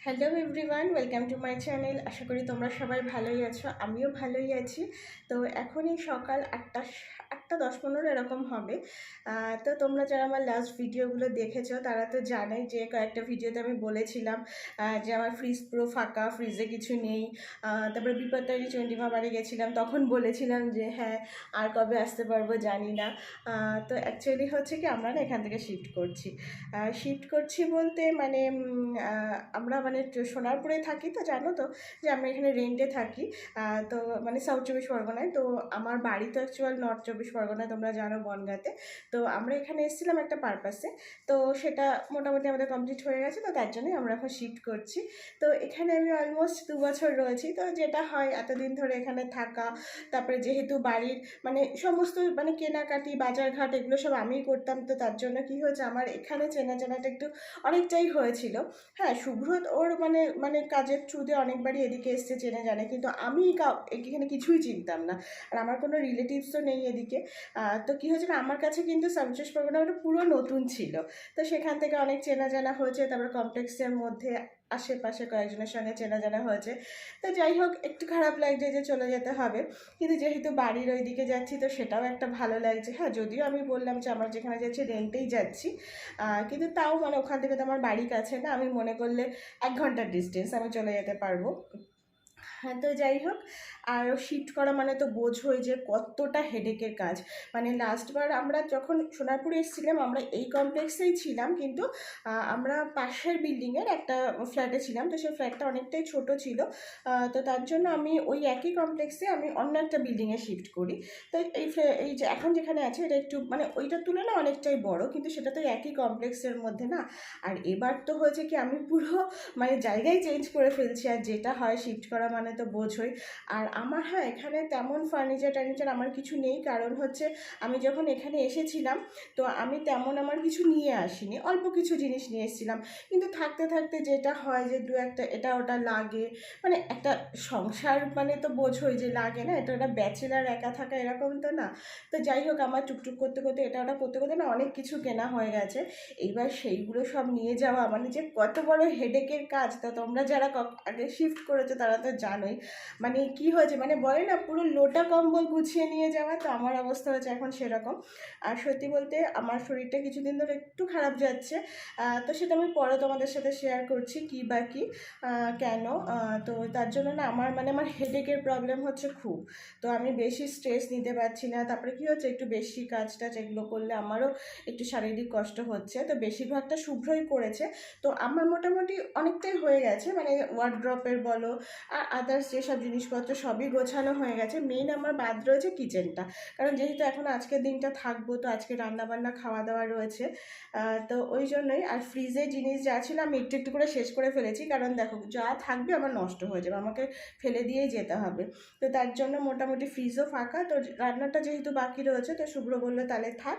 Hello everyone welcome to my channel আশা করি তোমরা সবাই ভালোই আছো, আমিও ভালোই আছি। তো এখনই সকাল আটটা আটটা দশ পনেরো এরকম হবে। তো তোমরা যারা আমার লাস্ট ভিডিওগুলো দেখেছ, তারা তো জানাই যে কয়েকটা ভিডিওতে আমি বলেছিলাম যে আমার ফ্রিজ পুরো ফাঁকা ফ্রিজে কিছু নেই। তারপরে বিপত্তারি চণ্ডীমা বাড়ি গেছিলাম, তখন বলেছিলাম যে হ্যাঁ আর কবে আসতে পারব জানি না। তো অ্যাকচুয়ালি হচ্ছে কি আমরা না এখান থেকে শিফট করছি। শিফট করছি বলতে মানে আমরা মানে সোনারপুরে থাকি তো জানো তো, যে আমরা এখানে রেন্টে থাকি। তো মানে সাউথ চব্বিশ পরগনায়, তো আমার বাড়ি তো অ্যাকচুয়াল নর্থ চব্বিশ পরগনায় তোমরা জানো বনগাঁতে। তো আমরা এখানে এসেছিলাম একটা পারপাসে তো সেটা মোটামুটি আমাদের কমপ্লিট হয়ে গেছে, তো তার জন্যই আমরা এখন শিফট করছি। তো এখানে আমি অলমোস্ট দু বছর রয়েছি, তো যেটা হয় এতদিন ধরে এখানে থাকা, তারপরে যেহেতু বাড়ির মানে সমস্ত মানে কেনাকাটি, বাজারঘাট, এগুলো সব আমিই করতাম, তো তার জন্য কি হয়েছে, আমার এখানে চেনা জানাটা একটু অনেকটাই হয়েছিল। হ্যাঁ শুভ্রত ওর মানে মানে কাজের থ্রুতে অনেকবারই এদিকে এসছে চেনে জানে কিন্তু আমি এখানে কিছুই চিনতাম না। আর আমার কোনো রিলেটিভসও নেই এদিকে। তো কী হয়েছে না আমার কাছে কিন্তু পরগনা ওটা পুরো নতুন ছিল। তো সেখান থেকে অনেক চেনা জানা হয়েছে। তারপরে কমপ্লেক্সের মধ্যে আশেপাশে কয়েকজনের সঙ্গে চেনা জানা হয়েছে। তো যাই হোক, একটু খারাপ লাগছে যে চলে যেতে হবে। কিন্তু যেহেতু বাড়ির ওই দিকে যাচ্ছি, তো সেটাও একটা ভালো লাগছে। হ্যাঁ যদিও আমি বললাম যে আমরা যেখানে যাচ্ছি রেন্টেই যাচ্ছি। কিন্তু তাও মানে ওখান থেকে তো আমার বাড়ি কাছে না। আমি মনে করলে এক ঘণ্টার ডিস্টেন্স আমি চলে যেতে পারব। তো যাই হোক, আর শিফট করা মানে তো বোঝোই যে কতটা হেডেকের কাজ। মানে লাস্টবার আমরা যখন সোনারপুরে এসেছিলাম, আমরা এই কমপ্লেক্সেই ছিলাম, কিন্তু আমরা পাশের বিল্ডিংয়ের একটা ফ্ল্যাটে ছিলাম, তো সেই ফ্ল্যাটটা অনেকটাই ছোট ছিল। তো তার জন্য আমি ওই একই কমপ্লেক্সে আমি অন্য একটা বিল্ডিংয়ে শিফট করি। তো এই এই যে এখন যেখানে আছে, এটা একটু মানে ওইটার তুলনায় অনেকটাই বড়, কিন্তু সেটা তো একই কমপ্লেক্সের মধ্যে না। আর এবার তো হয়েছে কি, আমি পুরো মানে জায়গায় চেঞ্জ করে ফেলছি, আর যেটা হয় শিফট করা মানে তো বোঝই। আর আমার হ্যাঁ এখানে তেমন ফার্নিচার টার্নিচার আমার কিছু নেই। কারণ হচ্ছে আমি যখন এখানে এসেছিলাম, তো আমি তেমন আমার কিছু নিয়ে আসিনি। অল্প কিছু জিনিস নিয়ে এসেছিলাম। কিন্তু থাকতে থাকতে যেটা হয় যে দু একটা, এটা ওটা লাগে। মানে একটা সংসার মানে তো বোঝোই যে লাগে না। এটা একটা ব্যাচেলার একা থাকা এরকম তো না। তো যাই হোক, আমার টুকটুক করতে করতে, এটা ওটা করতে করতে না অনেক কিছু কেনা হয়ে গেছে। এইবার সেইগুলো সব নিয়ে যাওয়া মানে যে কত বড় হেডেকের কাজ। তা তোমরা যারা আগে শিফট করেছ, তারা তো জানোই। মানে কি হয়েছে মানে বলে না, পুরো লোটা কম্বল গুছিয়ে নিয়ে যাওয়া, তো আমার অবস্থা হয়েছে এখন সেরকম। আর সত্যি বলতে আমার শরীরটা কিছুদিন ধরে একটু খারাপ যাচ্ছে। তো সেটা আমি পরে তোমাদের সাথে শেয়ার করছি, কি বা কি কেন তো তার জন্য না আমার মানে আমার হেডেকের প্রবলেম হচ্ছে খুব। তো আমি বেশি স্ট্রেস নিতে পারছি না, তারপরে কি হচ্ছে, একটু বেশি কাজ টাজ এগুলো করলে আমারও একটু শারীরিক কষ্ট হচ্ছে। তো বেশিরভাগটা শুভ্রই করেছে। তো আমার মোটামুটি অনেকটাই হয়ে গেছে মানে ওয়ার্ড্রপের বলো, আর আদার্স যেসব জিনিসপত্র সবই গোছানো হয়ে গেছে মেইন আমার বাদ রয়েছে কিচেনটা কারণ যেহেতু এখন আজকের দিনটা থাকব, তো আজকে রান্নাবান্না খাওয়া দাওয়া রয়েছে তো ওই জন্যই আর ফ্রিজে জিনিস যা ছিল আমি একটু একটু করে শেষ করে ফেলেছি। কারণ দেখো, যা থাকবে আমার নষ্ট হয়ে যাবে, আমাকে ফেলে দিয়েই যেতে হবে। তো তার জন্য মোটামুটি ফ্রিজও ফাঁকা। তো রান্নাটা যেহেতু বাকি রয়েছে, তো শুভ্র বলল, তাহলে থাক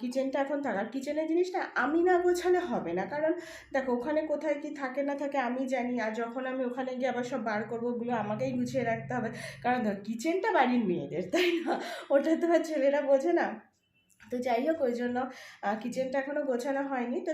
কিচেনটা এখন থাক। আর কিচেনের জিনিসটা আমি না গোছালে হবে না। কারণ দেখো, ওখানে কোথায় কি থাকে না থাকে আমি জানি। আর যখন আমি ওখানে গিয়ে আবার সব বার করব ওগুলো আমাকেই গুছিয়ে রাখতে হবে। কারণ, কিচেনটা বাড়ির মেয়েদের, তাই না? ওটা তো আর ছেলেরা বোঝে না। তো যাই হোক ওই জন্য কিচেনটা এখনও গোছানো হয়নি। তো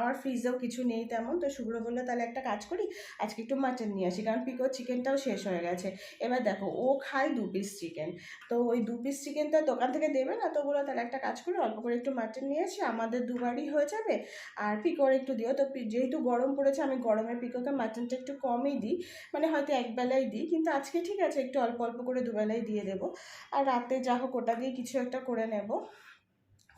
আমার ফ্রিজেও কিছু নেই তেমন। তো শুভ্র বলল, তাহলে একটা কাজ করি, আজকে একটু মাটন নিয়ে আসি, কারণ পিকো চিকেনটাও শেষ হয়ে গেছে। এবার দেখো, ও খায় দু পিস চিকেন তো ওই দু পিস চিকেনটা দোকান থেকে দেবে না? তো বলল, তাহলে একটা কাজ করি, অল্প করে একটু মাটন নিয়ে আসি আমাদের দুবারই হয়ে যাবে, আর পিকোর একটু দিও। তো যেহেতু গরম পড়েছে, আমি গরমে পিকোকে মাটনটা একটু কমই দিই। মানে হয়তো একবেলাই দিই, কিন্তু আজকে ঠিক আছে, একটু অল্প অল্প করে দুবেলাই দিয়ে দেবো। আর রাতে যা হোক, ওটা দিয়ে কিছু একটা করে নেব।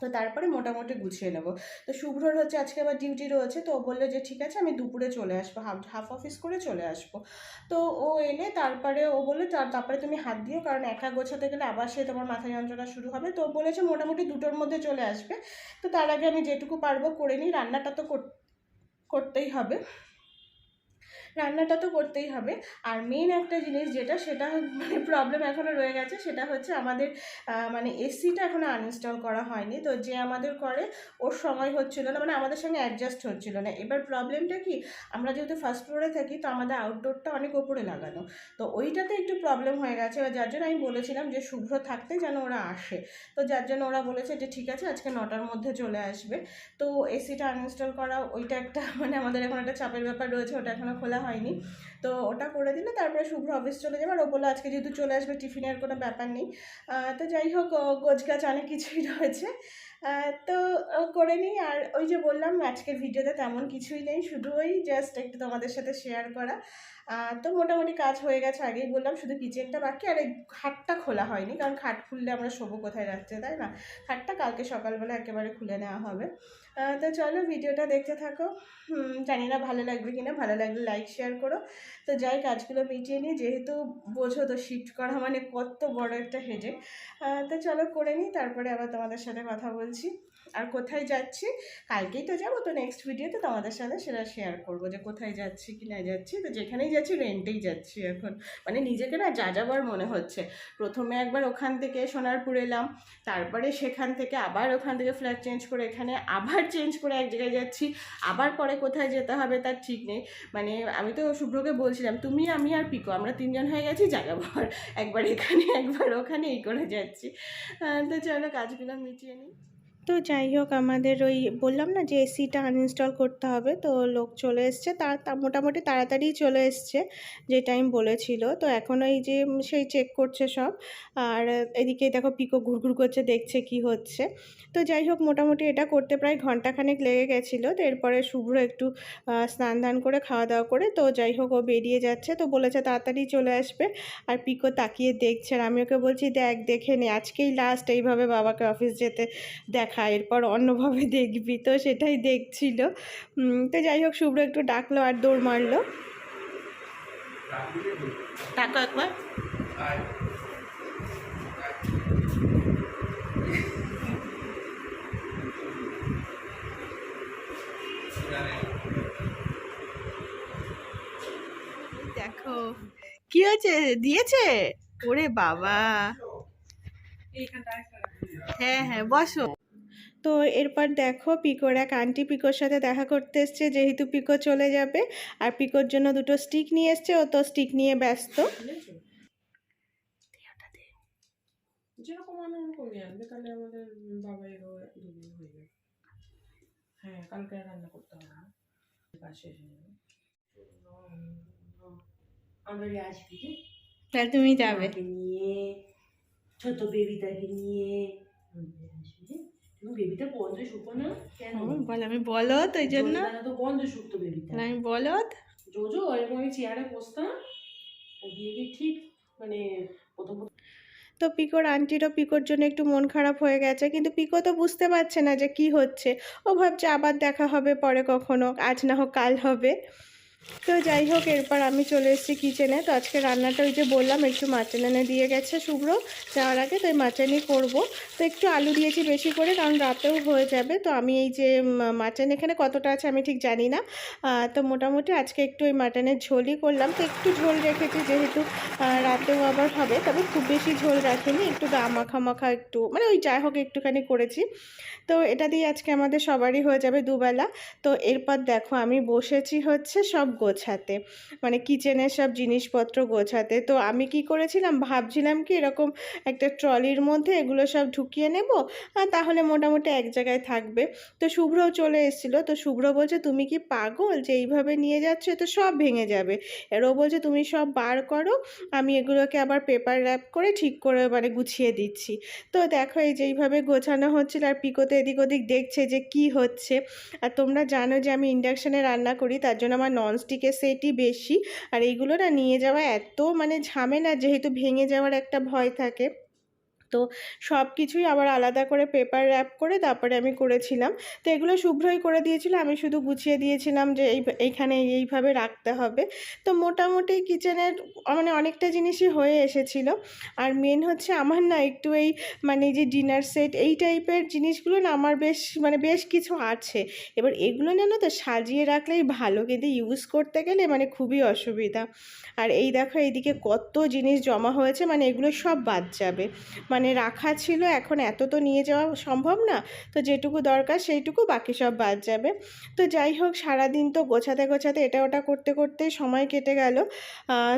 তো তারপরে মোটামুটি গুছিয়ে নেব। তো শুভ্রর হচ্ছে আজকে আবার ডিউটি রয়েছে, তো ও বলল যে, ঠিক আছে, আমি দুপুরে চলে আসব হাফ হাফ অফিস করে চলে আসব। তো ও এলে তারপরে ও বলল, "তার- তারপরে তুমি হাত দিও, কারণ একা গোছাতে গেলে আবার সে তোমার মাথা যন্ত্রণা শুরু হবে। তো বলেছে, মোটামুটি দুটোর মধ্যে চলে আসবে। তো তার আগে আমি যেটুকু পারব করে নিই, রান্নাটা তো কর- করতেই হবে। রান্নাটা তো করতেই হবে। আর মেন একটা জিনিস যেটা, সেটা মানে প্রবলেম এখনও রয়ে গেছে, সেটা হচ্ছে আমাদের মানে এসিটা এখনও আনইনস্টল করা হয়নি। তো যে আমাদের করে, ওর সময় হচ্ছিল না মানে আমাদের সঙ্গে অ্যাডজাস্ট হচ্ছিল না। এবার প্রবলেমটা কি, আমরা যেহেতু ফার্স্ট ফ্লোরে থাকি, তো আমাদের আউটডোরটা অনেক ওপরে লাগানো। তো ওইটাতে একটু প্রবলেম হয়ে গেছে, এবার যার জন্য আমি বলেছিলাম যে শুভ্র থাকতে যেন ওরা আসে। তো যার জন্য ওরা বলেছে যে ঠিক আছে, আজকে নটার মধ্যে চলে আসবে। তো এসিটা আনইনস্টল করা ওইটা একটা মানে আমাদের এখন একটা চাপের ব্যাপার রয়েছে, ওটা এখনও খোলা হয়নি। তো ওটা করে দিলে তারপরে শুভ্র অফিস চলে যাবে। আর ও আজকে যেহেতু চলে আসবে টিফিনের, কোনো ব্যাপার নেই। তো যাই হোক গোছ গাছ অনেক কিছুই রয়েছে। তো করে নিই। আর ওই যে বললাম আজকের ভিডিওতে তেমন কিছুই নেই, শুধু ওই জাস্ট একটু তোমাদের সাথে শেয়ার করা। তো মোটামুটি কাজ হয়ে গেছে, আগেই বললাম, শুধু কিচেনটা বাকি, আর এই খাটটা খোলা হয়নি, কারণ খাট খুললে আমরা শোবো কোথায় রাখছে তাই না? খাটটা কালকে সকালবেলা একেবারে খুলে নেওয়া হবে। তো চলো ভিডিওটা দেখতে থাকো। জানি না ভালো লাগবে কি না ভালো লাগলে লাইক শেয়ার করো। তো যাই, কাজগুলো মিটিয়ে নিই, যেহেতু বোঝো তো শিফট করা মানে কত বড় একটা হেডেক তো চলো করে নিই, তারপরে আবার তোমাদের সাথে কথা বলছি। আর কোথায় যাচ্ছি? কালকেই তো যাব, তো নেক্সট ভিডিওতে তোমাদের সাথে সেটা শেয়ার করব যে কোথায় যাচ্ছি, কি না যাচ্ছি। তো যেখানেই যাচ্ছি রেন্টেই যাচ্ছি এখন। মানে নিজেকে না যা যাবার মনে হচ্ছে। প্রথমে একবার ওখান থেকে সোনারপুর এলাম, তারপরে সেখান থেকে আবার ওখান থেকে ফ্ল্যাট চেঞ্জ করে এখানে আবার চেঞ্জ করে এক জায়গায় যাচ্ছি। আবার পরে কোথায় যেতে হবে তার ঠিক নেই। মানে আমি তো শুভ্রকে বলছিলাম, তুমি, আমি আর পিকো, আমরা তিনজন হয়ে গেছি জাগাবার একবার এখানে, একবার ওখানে, এই করে যাচ্ছি। তো চলো কাজগুলো মিটিয়ে নিই। তো যাই হোক, আমাদের ওই বললাম না যে এসিটা আনইনস্টল করতে হবে, তো লোক চলে এসছে, তার মোটামুটি তাড়াতাড়ি চলে এসছে যে টাইম বলেছিল। তো এখন ওই যে সেই চেক করছে সব, আর এদিকে দেখো পিকো ঘুরঘুর করছে, দেখছে কি হচ্ছে। তো যাই হোক, মোটামুটি এটা করতে প্রায় ঘন্টাখানেক লেগে গেছিল, তো এরপরে শুভ্র একটু স্নান ধান করে, খাওয়া দাওয়া করে, তো যাই হোক, ও বেরিয়ে যাচ্ছে, তো বলেছে তাড়াতাড়ি চলে আসবে, আর পিকো তাকিয়ে দেখছে, আর আমি ওকে বলছি, দেখ, দেখে নে, আজকেই লাস্ট এইভাবে বাবাকে অফিস যেতে দেখা এরপর অন্যভাবে দেখবি। তো সেটাই দেখছিল। তো যাই হোক শুভ্র একটু ডাকলো আর দৌড় মারলো। একবার। দেখো কি হয়েছে? দিয়েছে? ওরে বাবা। হ্যাঁ হ্যাঁ বসো। তো এরপর দেখো পিকোর এক আন্টি পিকোর সাথে দেখা করতে এসছে, যেহেতু পিকো চলে যাবে আর পিকোর জন্য দুটো স্টিক নিয়ে এসছে, ও তো স্টিক নিয়ে ব্যস্ত। তুমি যাবে। ছোট বেবিটাকে নিয়ে। বল আমি বলো তো এই জন্য আমি বলো জোজো এরকম আমি চেয়ারে বসতাম ও গিয়ে গিয়ে ঠিক মানে প্রথম তো পিকোর আন্টিরও পিকোর জন্য একটু মন খারাপ হয়ে গেছে কিন্তু পিকো তো বুঝতে পারছে না যে কি হচ্ছে। ও ভাবছে আবার দেখা হবে পরে কখনো আজ না হোক কাল হবে। তো যাই হোক, এরপর আমি চলে এসেছি কিচেনে তো আজকে রান্নাটা ওই যে বললাম, একটু মাটন এনে দিয়ে গেছে শুভ্র, যাওয়ার আগে তো এই মাচানি করব। তো একটু আলু দিয়েছি বেশি করে, কারণ রাতেও হয়ে যাবে। তো আমি এই যে মাটন এখানে কতটা আছে আমি ঠিক জানি না। তো মোটামুটি আজকে একটু ওই মাটনের ঝোলই করলাম। তো একটু ঝোল রেখেছি যেহেতু রাতেও আবার হবে। তবে খুব বেশি ঝোল রাখিনি, একটু গা মাখা মাখা একটু মানে ওই যাই হোক একটুখানি করেছি। তো এটা দিয়ে আজকে আমাদের সবারই হয়ে যাবে দুবেলা। তো এরপর দেখো, আমি বসেছি হচ্ছে সব গোছাতে মানে কিচেনের সব জিনিসপত্র গোছাতে। তো আমি কি করেছিলাম? ভাবছিলাম কি এরকম একটা ট্রলির মধ্যে এগুলো সব ঢুকিয়ে নেব আর তাহলে মোটামুটি এক জায়গায় থাকবে। তো শুভ্রও চলে এসেছিল। তো শুভ্র বলছে, তুমি কি পাগল যে এইভাবে নিয়ে যাচ্ছ? তো সব ভেঙে যাবে। আর ও বলছে, তুমি সব বার করো, আমি এগুলোকে আবার পেপার র্যাপ করে ঠিক করে মানে গুছিয়ে দিচ্ছি। তো দেখো এই যে এইভাবে গোছানো হচ্ছিল, আর পিকোতে এদিক ওদিক দেখছে যে কি হচ্ছে। আর তোমরা জানো যে আমি ইন্ডাকশানে রান্না করি, তার জন্য আমার ননস্টিকের সেটই বেশি। আর এইগুলো না নিয়ে যাওয়া এত মানে ঝামেলা, যেহেতু ভেঙে যাওয়ার একটা ভয় থাকে। তো সব কিছুই আবার আলাদা করে পেপার র্যাপ করে তারপরে আমি করেছিলাম। তো এগুলো শুভ্রই করে দিয়েছিল, আমি শুধু গুছিয়ে দিয়েছিলাম যে এই, এইখানে এইভাবে রাখতে হবে। তো মোটামুটি কিচেনের মানে অনেকটা জিনিসই হয়ে এসেছিল। আর মেন হচ্ছে আমার না একটু এই মানে যে ডিনার সেট এই টাইপের জিনিসগুলো না আমার বেশ মানে বেশ কিছু আছে। এবার এগুলো জানো তো সাজিয়ে রাখলেই ভালো, কিন্তু ইউজ করতে গেলে মানে খুবই অসুবিধা। আর এই দেখো, এইদিকে কত জিনিস জমা হয়েছে মানে এগুলো সব বাদ যাবে। মানে রাখা ছিল, এখন এত তো নিয়ে যাওয়া সম্ভব না। তো যেটুকু দরকার সেইটুকু বাকি সব বাদ যাবে। তো যাই হোক, সারাদিন তো গোছাতে গোছাতে এটা ওটা করতে করতে সময় কেটে গেল।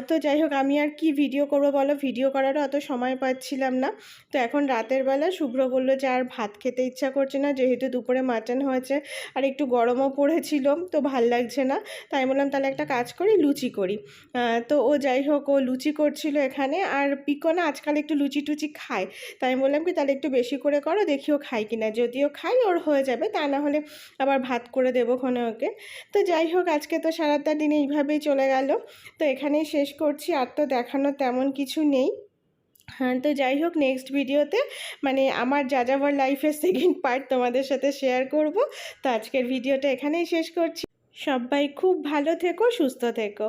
তো যাই হোক, আমি আর কি ভিডিও করব বলো? ভিডিও করারও অত সময় পাচ্ছিলাম না। তো এখন রাতের বেলা শুভ্র বলল, যে আর ভাত খেতে ইচ্ছা করছে না, যেহেতু দুপুরে মাটন হয়েছে আর একটু গরমও পড়েছিল, তো ভালো লাগছে না। তাই বললাম, তাহলে একটা কাজ করি, লুচি করি। তো ও যাই হোক, ও লুচি করছিল এখানে। আর পিকো না, আজকাল একটু লুচি টুচি খায়। তাই আমি বললাম কি, তাহলে একটু বেশি করে করো দেখিও খাই কিনা। যদিও খাই ওর হয়ে যাবে। তা না হলে আবার ভাত করে দেবো ক্ষণে ওকে। তো যাই হোক, আজকে তো সারাটা দিন এইভাবেই চলে গেল। তো এখানেই শেষ করছি। আর তো দেখানোর তেমন কিছু নেই। হ্যাঁ তো যাই হোক নেক্সট ভিডিওতে মানে আমার যাযাবর লাইফের সেকেন্ড পার্ট তোমাদের সাথে শেয়ার করব। তো আজকের ভিডিওটা এখানেই শেষ করছি। সবাই খুব ভালো থেকো, সুস্থ থেকো।